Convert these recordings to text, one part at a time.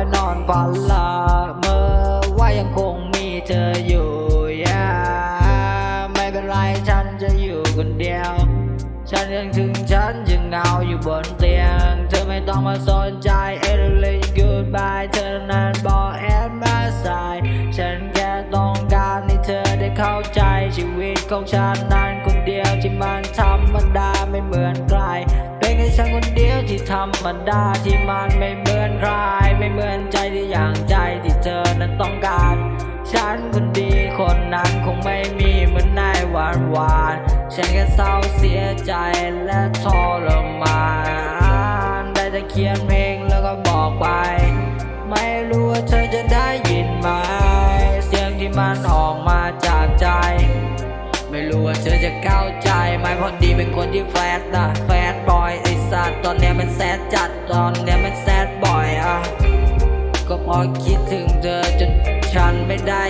ไปนอนฝันละเมื่อว่ายังคงมีเธออยู่อย่าไม่เป็นไรฉันจะอยู่คนเดียว ฉันยังถึงฉันยังเหงาอยู่บนเตียง เธอไม่ต้องมาสนใจเอเดเลย goodbye เธอนั้นบอกแอนมาสายฉันแค่ต้องการให้เธอได้เข้าใจชีวิตของฉันนั้นคนเดียวที่มันธรรมดาไม่เหมือนใคร เป็นแค่ฉันคนเดียว ธรรมดาที่มันไม่เหมือนใคร ไม่เหมือนใจที่อย่างใจที่เธอนั้นต้องการ ฉันคนดีคนนั้นคงไม่มีเหมือนในวันหวานฉันแค่เศร้าเสียใจและทรมานได้แต่เขียนเพลงแล้วก็บอกไป ไม่รู้ว่าเธอจะได้ยินไหมเสียงที่มันออกมาจากใจไม่รู้ว่าเธอจะเข้าใจไหมเพราะดีเป็นคนที่แฟดนะแฟร์ อนเนี้ยมันแซดจัดตอนเนี้ยมันแซดบ่อยอะก็พอคิดถึงเธอจนฉันไม่ได้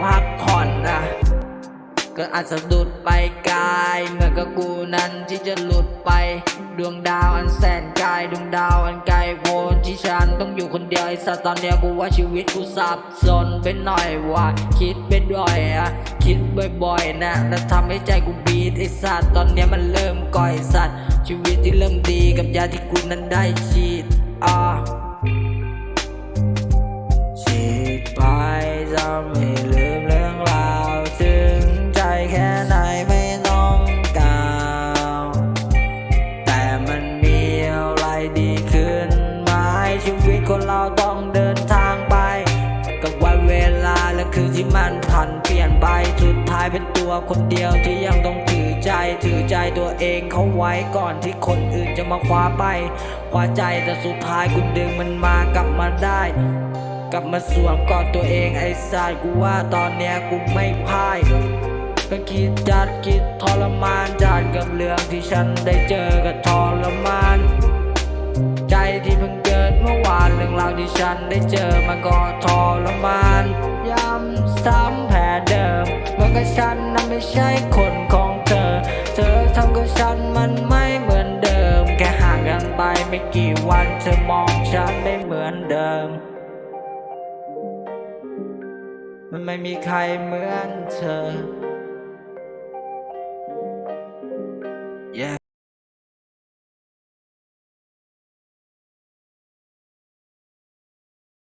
พักผ่อนอะก็อาจสะดุดไปไกลเหมือนกับกูนั้นที่จะหลุดไป ดวงดาวอันแสนไกลดวงดาวอันไกลโพ้ัน ต้องอยู่คนเดียวไอ้สัตว์ตอนเนี้ยกูว่าชีวิตกูสับสนไปหน่อยว่าคิดไปบ่อยอะคิดบ่อยๆนะแล้วทำให้ใจกูบีดไอ้สัตว์ตอนเนี้ยมันเริ่มก่อยสัตว์ชีวิตที่เริ่มดีกับยาที่กูนั้นได้ฉีดอ่า ชีวิตคนเราต้องเดินทางไป กับวันเวลาและคือที่มันผันเปลี่ยนไปสุดท้ายเป็นตัวคนเดียวที่ยังต้องถือใจถือใจตัวเองเขาไว้ก่อนที่คนอื่นจะมาคว้าไปคว้าใจแต่สุดท้ายกูดึงมันมากลับมาได้กลับมาสวมกอดตัวเองไอ้สายกูว่าตอนเนี้ยกูไม่พ่ายก็คิดจัดคิดทรมานจัดกับเรื่องที่ฉันได้เจอกับทรมาน รื่องราวที่ฉันได้เจอมันก็ทรมาน ย้ำซ้ำแผลเดิมเหมือนกับฉันนั้นไม่ใช่คนของเธอ เธอทำกับฉันมันไม่เหมือนเดิม แค่ห่างกันไปไม่กี่วันเธอมองฉันไม่เหมือนเดิม มันไม่มีใครเหมือนเธอ